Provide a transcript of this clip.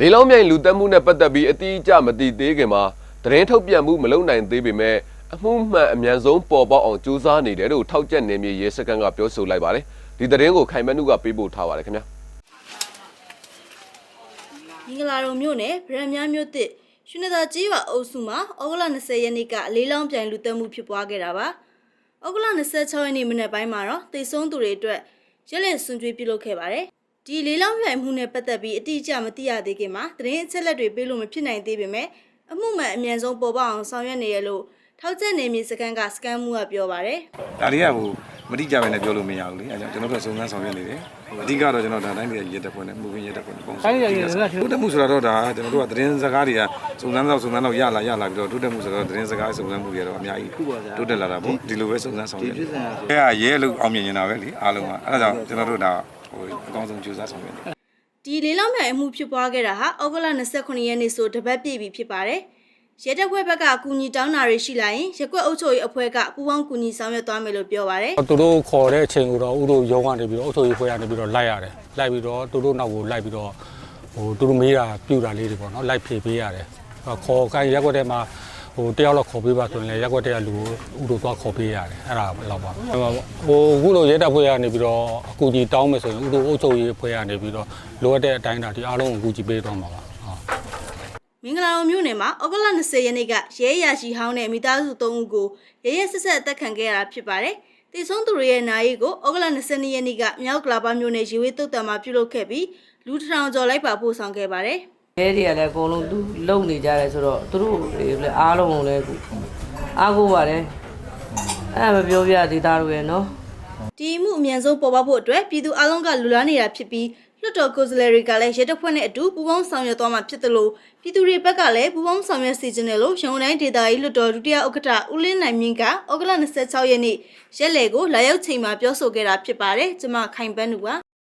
လေးလောင်းမြိုင်လူတက်မှုနဲ့ပတ်သက်ပြီးအတိအကျမသိသေးခင်မှာသတင်းထုတ်ပြန်မှုမလုပ်နိုင်သေးပေမဲ့အမှုမှန်အမြန်ဆုံးပေါ်ပေါက်အောင်ကြိုးစားနေတယ်လို့ထောက်ကျက်နေမြေရဲစခန်းကပြောဆိုလိုက်ပါတယ်ဒီသတင်းကိုခိုင်မနုကပေးပို့ထားပါတယ်ခင်ဗျာမင်္ဂလာတော်မြို့နယ်ဗရန်များမြို့တစ်ရွှေနသာကြီးပါအုပ်စုမှာဩဂုတ်လ20ရက်နေ့ကလေးလောင်းပြိုင်လူတက်မှုဖြစ်ပွားခဲ့တာပါဩဂုတ်လ26ရက်နေ့မနက်ပိုင်းမှာတော့တိတ်ဆုံးသူတွေအတွက်ရက်လက်ဆွန်ကြွေးပြုလုပ်ခဲ့ပါတယ် ဒီလေးလောင်းပြိုင်မှုနဲ့ပတ်သက်ပြီးအတိအကျမသိရသေးခင်မှာသတင်းအချက်လက်တွေပေးလို့မဖြစ်နိုင်သေးပေမဲ့အမှုမှန်အမြန်ဆုံးပေါ်ပေါက်အောင်ဆောင်ရွက်နေရလို့ထောက်ချက်နေမြေစကန်ကစကန်မှုကပြောပါတယ်ဒါတွေကဟိုမတိကြပဲနဲ့ပြောလို့မရဘူးလေအဲကြောင့်ကျွန်တော်တို့စုံစမ်းဆောင်ရွက်နေတယ်အဓိကတော့ကျွန်တော်ဒါတိုင်းပြည်ရဲတပ်ဖွဲ့နဲ့မှုခင်းရဲတပ်ဖွဲ့နဲ့ပုံစံတိုင်းပြည်ရဲတပ်ဖွဲ့တို့တက်မှုဆိုတော့ဒါကျွန်တော်တို့ကသတင်းစကားတွေကစုံစမ်းတော့စုံစမ်းတော့ရလာရလာပြီးတော့တို့တက်မှုဆိုတော့သတင်းစကားစုံစမ်းမှုတွေတော့အများကြီးတိုးတက်လာတာပေါ့ဒီလိုပဲစုံစမ်းဆောင်ရွက်တယ်အဲကရဲလို့အောင်မြင်နေတာပဲလေအားလုံးကအဲဒါကြောင့်ကျွန်တော်တို့ဒါ ဟိုအကောင်းဆုံးကြိုးစားဆောင်ရွက်နေတယ်ဒီလေးလောင်းမြိုင်အမှုဖြစ်ပွားခဲ့တာဟာဩဂုတ်လ29ရက်နေ့ဆိုတပတ်ပြည့်ပြီဖြစ်ပါတယ်။ရဲတပ်ဖွဲ့ဘက်ကအကူအညီတောင်းတာတွေရှိလာရင်ရက်ကွက်အုပ်ချုပ်ရေးအဖွဲ့ကပူးပေါင်းကူညီဆောင်ရွက်သွားမယ်လို့ပြောပါတယ်သူတို့ခေါ်တဲ့အချိန်ကိုတော့ဥတို့ရုံးကနေပြီးတော့အုပ်ချုပ်ရေးဖွဲ့ကနေပြီးတော့လိုက်ရတယ်လိုက်ပြီးတော့သူတို့နောက်ကိုလိုက်ပြီးတော့ဟိုသူတို့မေးတာပြူတာလေးတွေပေါ့နော်လိုက်ဖြေပေးရတယ်ခေါ်ကိုင်းရက်ွက်ထဲမှာ ဟိုတယောက်လောက်ခေါ်ပေးပါဆိုရင်လည်းရက်ွက်ထဲကလူကိုဥတို့သွားခေါ်ပေးရတယ်အဲ့ဒါတော့ပါဟိုအခုလိုရဲတပ်ဖွဲ့ကနေပြီးတော့အကူကြီးတောင်းမယ်ဆိုရင်ဥတို့အုပ်ချုပ်ရေးဖွဲ့ကနေပြီးတော့လိုအပ်တဲ့အတိုင်းတာဒီအားလုံးကိုအကူကြီးပေးတော့မှာပါဟုတ်။မင်္ဂလာအောင်မြို့နယ်မှာဩဂုတ်လ20ရက်နေ့ကရဲရရှိဟောင်းတဲ့မိသားစု3ဦးကိုရဲရဲဆက်ဆက်အသက်ခံခဲ့ရတာဖြစ်ပါတယ်။တည်ဆုံးသူတွေရဲ့နာရီကိုဩဂုတ်လ22ရက်နေ့ကမြောက်ကလာပါမြို့နယ်ရေဝေးတုတ်တံမှာပြုလုပ်ခဲ့ပြီးလူတစ်ထောင်ကျော်လိုက်ပါပို့ဆောင်ခဲ့ပါတယ်။ ရဲတွေကလည်းအကုန်လုံးသူလုံနေကြတယ်ဆိုတော့သူတို့တွေလည်းအားလုံးကိုလည်းအားကိုးပါတယ်အဲ့ဒါမပြောပြသေးသားတို့ရဲ့နော်ဒီမှုအမြန်ဆုံးပေါ်ပေါက်ဖို့အတွက်ပြည်သူအလုံးကလူလားနေတာဖြစ်ပြီးလွှတ်တော်ကိုယ်စားလှယ်တွေကလည်းရဲတပ်ဖွဲ့နဲ့အတူပူးပေါင်းဆောင်ရွက်သွားမှာဖြစ်တယ်လို့ပြည်သူတွေဘက်ကလည်းပူးပေါင်းဆောင်ရွက်စီစဉ်တယ်လို့ရန်ကုန်တိုင်းဒေသကြီးလွှတ်တော်ဒုတိယဥက္ကဋ္ဌဦးလင်းနိုင်မြင့်ကဩဂုတ်လ26ရက်နေ့ရက်လယ်ကိုလာရောက်ချိန်မှာပြောဆိုခဲ့တာဖြစ်ပါတယ်ကျွန်မခိုင်ပန်းသူပါ